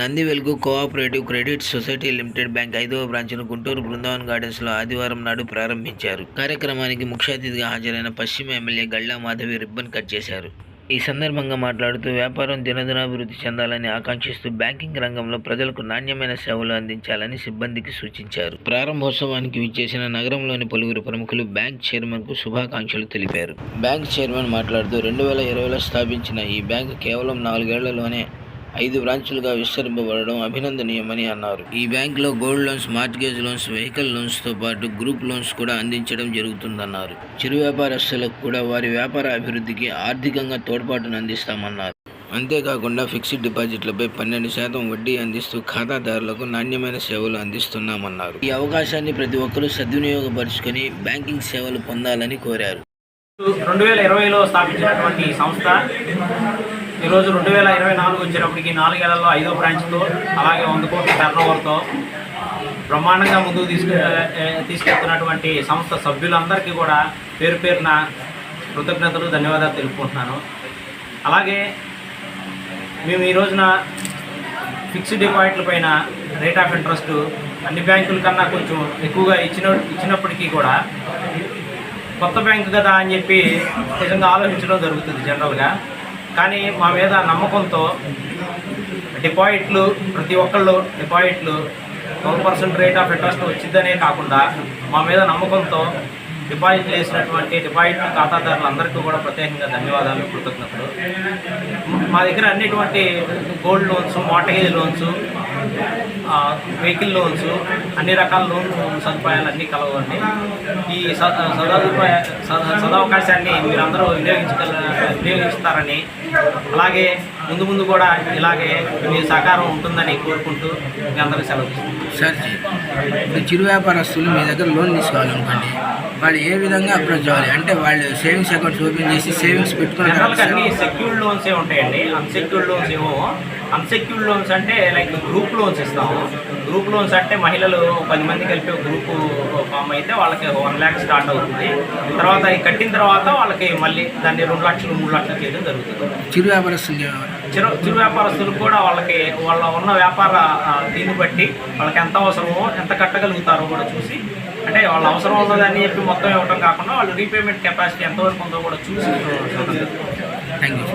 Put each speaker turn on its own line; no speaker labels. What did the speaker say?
Nandi Velugu cooperative credit society limited bank ఐదవ బ్రాంచ్ను గుంటూరు బృందావన్ గార్డెన్స్లో ఆదివారం నాడు ప్రారంభించారు. కార్యక్రమానికి ముఖ్య అతిథిగా హాజరైన పశ్చిమ MLA Galla Madhavi ribbon cut చేశారు. ఈ సందర్భంగా మాట్లాడుతూ వ్యాపారం దినదినాభివృద్ధి చెందాలని ఆకాంక్షిస్తూ బ్యాంకింగ్ రంగంలో ప్రజలకు నాణ్యమైన సేవలు అందించాలని సిబ్బందికి సూచించారు. ప్రారంభోత్సవానికి విచ్చేసిన నగరంలోని పలువురు ప్రముఖులు బ్యాంక్ చైర్మన్కు శుభాకాంక్షలు తెలిపారు. బ్యాంక్ చైర్మన్ మాట్లాడుతూ రెండు వేల ఇరవైలో స్థాపించిన ఈ బ్యాంకు కేవలం నాలుగేళ్ళలోనే ఐదు బ్రాంచులుగా విస్తరింపబడడం అభినందనీయమని అన్నారు. ఈ బ్యాంకులో gold loans mortgage loans vehicle లోన్స్తో పాటు గ్రూప్ లోన్స్ కూడా అందించడం జరుగుతుందన్నారు. చిరు వ్యాపారస్తులకు కూడా వారి వ్యాపార అభివృద్ధికి ఆర్థికంగా తోడ్పాటును అందిస్తామన్నారు. అంతేకాకుండా ఫిక్స్డ్ డిపాజిట్లపై పన్నెండు శాతం వడ్డీ అందిస్తూ ఖాతాదారులకు నాణ్యమైన సేవలు అందిస్తున్నామన్నారు. ఈ అవకాశాన్ని ప్రతి ఒక్కరూ సద్వినియోగపరుచుకొని బ్యాంకింగ్ సేవలు పొందాలని కోరారు.
రెండు వేల ఇరవైలో స్థాపించినటువంటి సంస్థ ఈరోజు రెండు వేల ఇరవై నాలుగు వచ్చినప్పటికీ నాలుగేళ్ళలో ఐదో బ్రాంచ్తో అలాగే వంద కోట్ల టర్న్ ఓవర్తో బ్రహ్మాండంగా ముందుకు తీసుకు తీసుకెళ్తున్నటువంటి సంస్థ సభ్యులందరికీ కూడా పేరు పేరున కృతజ్ఞతలు ధన్యవాదాలు తెలుపుకుంటున్నాను. అలాగే మేము ఈ రోజున ఫిక్స్డ్ డిపాజిట్ల పైన రేట్ ఆఫ్ ఇంట్రెస్ట్ అన్ని బ్యాంకుల కన్నా కొంచెం ఎక్కువగా ఇచ్చిన ఇచ్చినప్పటికీ కూడా కొత్త బ్యాంకు కదా అని చెప్పి నిజంగా ఆలోచించడం జరుగుతుంది జనరల్గా కానీ మా మీద నమ్మకంతో డిపాజిట్లు ప్రతి ఒక్కళ్ళు డిపాజిట్లు twelve percent rate of interest వచ్చిందనే కాకుండా మా మీద నమ్మకంతో డిపాజిట్లు వేసినటువంటి డిపాజిట్ ఖాతాదారులందరికీ కూడా ప్రత్యేకంగా ధన్యవాదాలు కృతజ్ఞతలు. మా దగ్గర అన్నిటువంటి gold loans mortgage loans vehicle loans అన్ని రకాల లోన్ సదుపాయాలు అన్నీ కలవండి. ఈ సదుపాయ సద- సదవకాశాన్ని మీరందరూ వినియోగించగల వినియోగిస్తారని అలాగే ముందు ముందు కూడా ఇలాగే మీ సహకారం ఉంటుందని కోరుకుంటూ మీ అందరికీ సెలవు.
సార్ ఇప్పుడు చిరు వ్యాపారస్తులు మీ దగ్గర లోన్ తీసుకోవాలనుకోండి వాళ్ళు ఏ విధంగా అప్రోచ్ అవ్వాలి అంటే వాళ్ళు సేవింగ్స్ అకౌంట్స్ ఓపెన్ చేసి సేవింగ్స్ తర్వాత
అన్ని సెక్యూర్డ్ లోన్స్ ఏ ఉంటాయండి. అన్సెక్యూర్డ్ లోన్స్ ఏమో అన్సెక్యూర్డ్ లోన్స్ అంటే లైక్ గ్రూప్ లోన్స్ ఇస్తాము. గ్రూప్ లోన్స్ అంటే మహిళలు పది మంది కలిపి గ్రూప్ ఫామ్ అయితే వాళ్ళకి వన్ ల్యాక్ స్టార్ట్ అవుతుంది. తర్వాత కట్టిన తర్వాత వాళ్ళకి మళ్ళీ దాన్ని రెండు లక్షలు మూడు లక్షలు చేయడం జరుగుతుంది.
చిరు వ్యాపారస్తులు
చిరు చిరు వ్యాపారస్తులకు కూడా వాళ్ళకి వాళ్ళ ఉన్న వ్యాపార దీన్ని బట్టి వాళ్ళకి ఎంత అవసరమో ఎంత కట్టగలుగుతారో కూడా చూసి అంటే వాళ్ళ అవసరం ఉన్నదని చెప్పి మొత్తం ఇవ్వడం కాకుండా వాళ్ళు రీపేమెంట్ కెపాసిటీ ఎంతవరకు ఉందో కూడా చూసి
థ్యాంక్ యూ